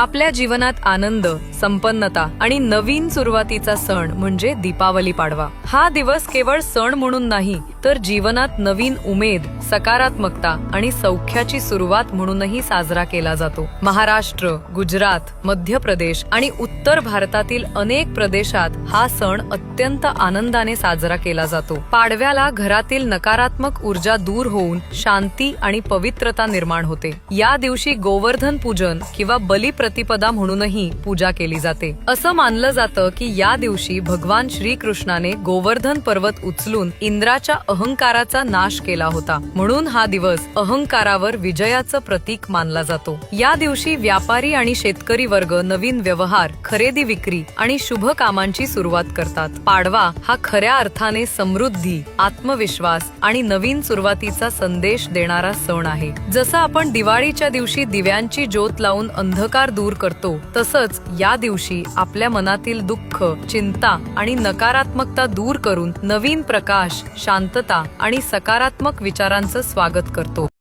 आपल्या जीवनात आनंद संपन्नता आणि नवीन सुरुवातीचा सण म्हणजे दीपावली पाडवा. हा दिवस केवळ सण म्हणून नाही तर जीवनात नवीन उमेद सकारात्मकता आणि सौख्याची सुरुवात म्हणूनही साजरा केला जातो. महाराष्ट्र गुजरात मध्य प्रदेश आणि उत्तर भारतातील अनेक प्रदेशात हा सण अत्यंत आनंदाने साजरा केला जातो. पाडव्याला घरातील नकारात्मक ऊर्जा दूर होऊन शांती आणि पवित्रता निर्माण होते. या दिवशी गोवर्धन पूजन किंवा बलिप्रतिपदा म्हणूनही पूजा केली जाते. असं मानलं जातं की या दिवशी भगवान श्रीकृष्णाने गोवर्धन पर्वत उचलून इंद्राच्या अहंकाराचा नाश केला होता. म्हणून हा दिवस अहंकारावर विजयाचं प्रतीक मानला जातो. या दिवशी व्यापारी आणि शेतकरी वर्ग नवीन व्यवहार खरेदी विक्री आणि शुभ कामांची सुरुवात करतात. पाडवा हा खऱ्या अर्थाने समृद्धी आत्मविश्वास आणि नवीन सुरुवातीचा संदेश देणारा सण आहे. जसं आपण दिवाळीच्या दिवशी दिव्यांची ज्योत लावून अंधकार दूर करतो तसंच या दिवशी आपल्या मनातील दुःख चिंता आणि नकारात्मकता दूर करून नवीन प्रकाश शांत शांतता आणि सकारात्मक विचारांचं स्वागत करतो.